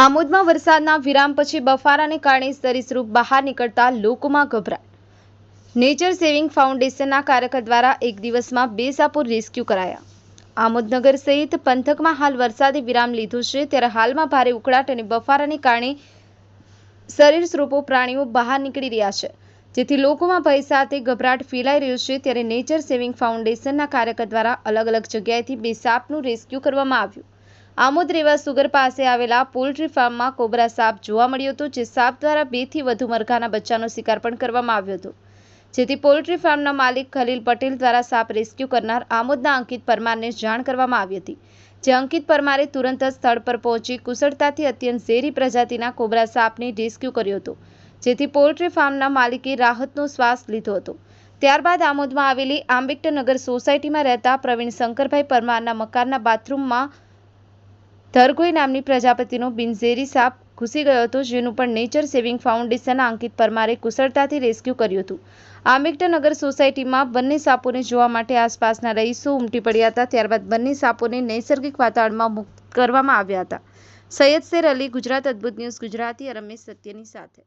આમોદમાં વરસાદના વિરામ પછી બફારાને કારણે સરીસૃપ બહાર નીકળતા લોકોમાં ગભરાટ. નેચર સેવિંગ ફાઉન્ડેશનના કાર્યકર દ્વારા એક દિવસમાં બે સાપો રેસ્ક્યુ કરાયા. આમોદનગર સહિત પંથકમાં હાલ વરસાદે વિરામ લીધો છે, ત્યારે હાલમાં ભારે ઉકળાટ અને બફારાને કારણે સરીસૃપો પ્રાણીઓ બહાર નીકળી રહ્યા છે. જેથી લોકોમાં ભય સાથે ગભરાટ ફેલાઈ રહ્યો છે, ત્યારે નેચર સેવિંગ ફાઉન્ડેશનના કાર્યકર દ્વારા અલગ અલગ જગ્યાએથી બે સાપનું રેસ્ક્યુ કરવામાં આવ્યું. આમોદ રેવા સુગર પાસે આવેલા પોલ્ટ્રી ફાર્મમાં કોબરા સાપ જોવા મળ્યો હતો, જે સાપ દ્વારા બેથી વધુ મરઘાના બચ્ચાનો શિકાર પણ કરવામાં આવ્યો હતો. જેથી પોલ્ટ્રી ફાર્મના માલિક ખલીલ પટેલ દ્વારા સાપ રેસ્ક્યુ કરનાર આમોદના અંકિત પરમારને જાણ કરવામાં આવી હતી, જે અંકિત પરમારે તુરંત જ સ્થળ પર પહોંચી કુશળતાથી અત્યંત ઝેરી પ્રજાતિના કોબરા સાપને રેસ્ક્યુ કર્યો હતો, જેથી પોલ્ટ્રી ફાર્મના માલિકે રાહતનો શ્વાસ લીધો હતો. ત્યારબાદ આમોદમાં આવેલી આંબેડકરનગર સોસાયટીમાં રહેતા પ્રવીણ શંકરભાઈ પરમારના મકાનના બાથરૂમમાં ધરગોઈ નામની પ્રજાપતિનો બિનઝેરી સાપ ઘૂસી ગયો હતો, જેનું પણ નેચર સેવિંગ ફાઉન્ડેશનના અંકિત પરમારે કુશળતાથી રેસ્ક્યુ કર્યું હતું. આંબેડકરનગર સોસાયટીમાં બંને સાપોને જોવા માટે આસપાસના રહીશો ઉમટી પડ્યા હતા, ત્યારબાદ બંને સાપોને નૈસર્ગિક વાતાવરણમાં મુક્ત કરવામાં આવ્યા હતા. સૈયદ શેર અલી, ગુજરાત અદ્ભુત ન્યૂઝ, ગુજરાતી રમેશ સત્યની સાથે.